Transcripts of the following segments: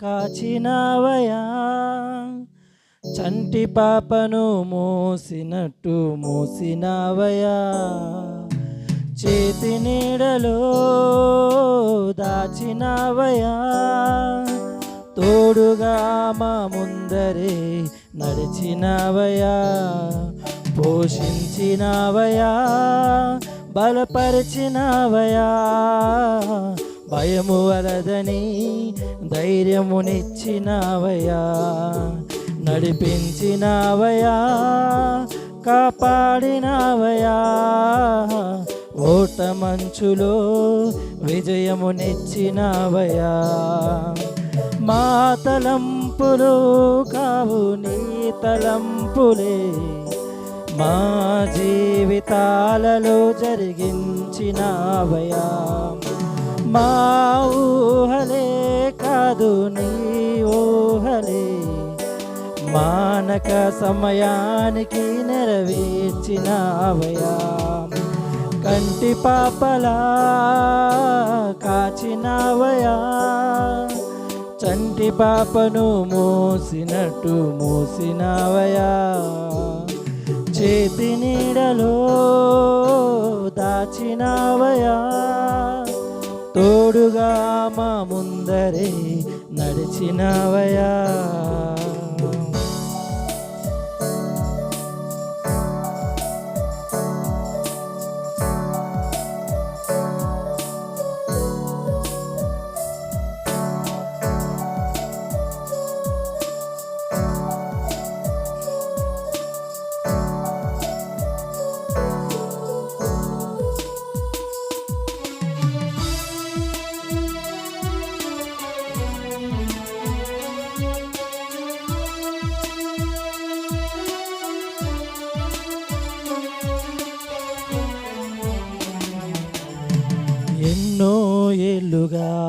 కాచినవయా? చంటి పాపను మోసినట్టు మోసినవయా? చేతి నీడలో దాచినవయా? తోడుగా మా ముందరే నడిచినవయా? పోషించినవయా? బలపరిచినవయా? భయము వలదని ధైర్యమునిచ్చినవయా నడిపించినవయా కాపాడినవయా ఓట మంచులో విజయమునిచ్చినవయా మా తలంపులు కావు నీ తలంపులే. మా జీవితాలలో జరిగించినవయా మా ఊహలే కాదు నీ ఊహలే మానక సమయానికి నెరవేర్చినవయా కంటి పాపలా కాచినవయా చంటి పాపను మోసినట్టు మోసినవయా చేతి నీడలో దాచినవయా తోడుగా మా ముందరే నడిచినవయా ఏళ్ళుగా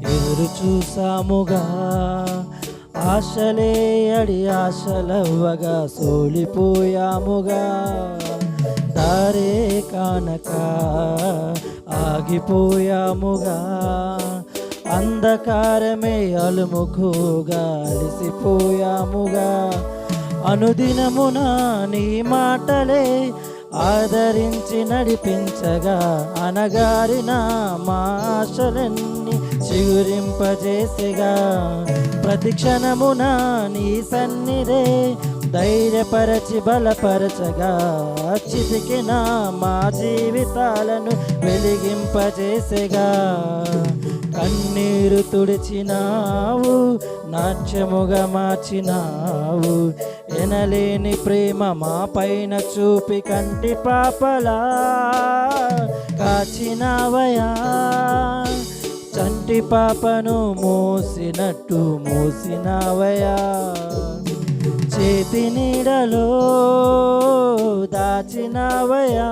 ఎదురు చూసాముగా. ఆశలే అడి ఆశలవ్వగా సోలిపోయాముగా. దారే కానక ఆగిపోయాముగా. అంధకారమే అలుముఖుగా అలిసిపోయాముగా అనుదినమున నీ మాటలే ఆదరించి నడిపించగా అనగారిన మా ఆశలన్నీ చిగురింపజేసిగా. ప్రతి క్షణమున నీ సన్నిధే ధైర్యపరచి బలపరచగా. చితికిన మా జీవితాలను వెలిగింపజేసేగా. కన్నీరు తుడిచినావు నాట్యముగా మార్చినావు. ఎనలేని ప్రేమ మా పైన చూపి కంటి పాపలా కాచినావయా చంటి పాపను మోసినట్టు మోసినావయా చేతి నీడలో దాచినావయా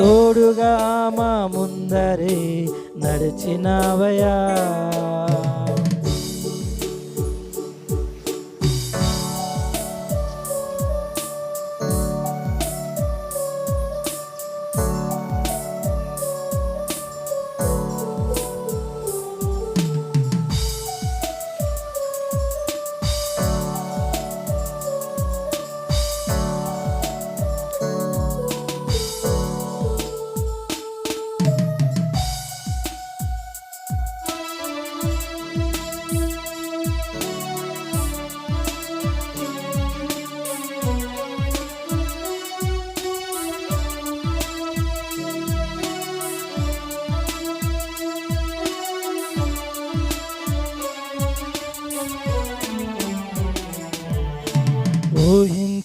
తోడుగా మా ముందరే నడిచినవయా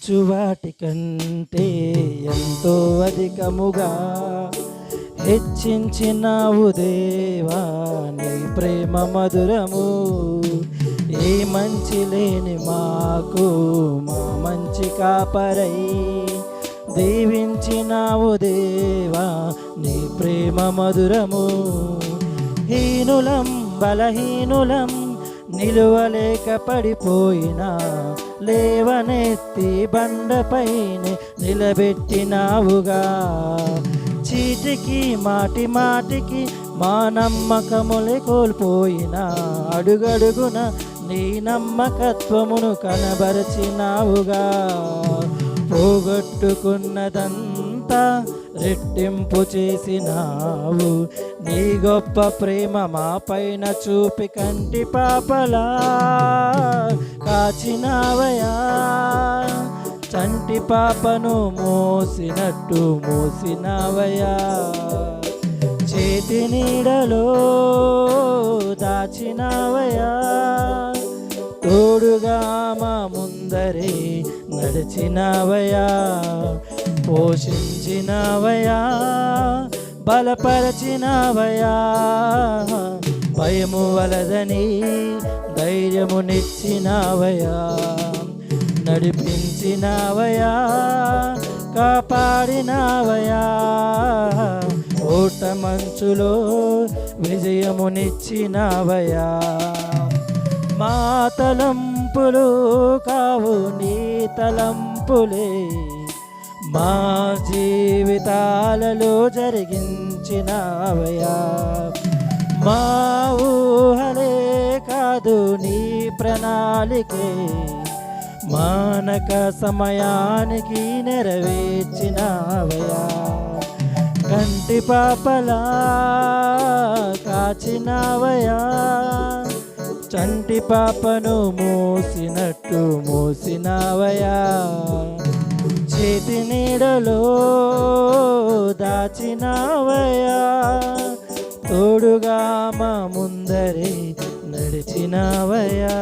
ఊహించు వాటి కంటే ఎంతో అధికముగా హెచ్చించినావు దేవా నీ ప్రేమ మధురము. ఏ మంచి లేని మాకు మా మంచి కాపరై దీవించినావు దేవా నీ ప్రేమ మధురము. హీనులం బలహీనులం నిలువలేక పడిపోయినా లేవనెత్తి బండపైనే నిలబెట్టినావుగా. చీటికి మాటి మాటికి మా నమ్మకములే కోల్పోయిన అడుగడుగున నీ నమ్మకత్వమును కనబరచినావుగా. పోగొట్టుకున్నదంతా రెట్టింపు చేసినావు. నీ గొప్ప ప్రేమ మా పైన చూపి కంటి పాపలా కాచినావయా చంటి పాపను మోసినట్టు మోసినావయా చేతి నీడలో దాచినావయా తోడుగా మా ముందరే నడిచినావయా పోషించినావయా బలపరచినవయా? భయము వలదని ధైర్యమునిచ్చినావయా నడిపించినవయా? కాపాడినవయా? ఓట మంచులో విజయమునిచ్చినావయా మా తలంపులు కావు నీ తలంపులే. మా జీవితాలలో జరిగించినావయా మా ఊహలే కాదు నీ ప్రణాళికే. మానక సమయానికి నెరవేర్చినావయా కంటి పాపలా కాచినవయా చంటి పాపను మోసినట్టు మోసినావయా చేతి నీడలో దాచినావయా తోడుగా మా ముందరే నడిచినావయా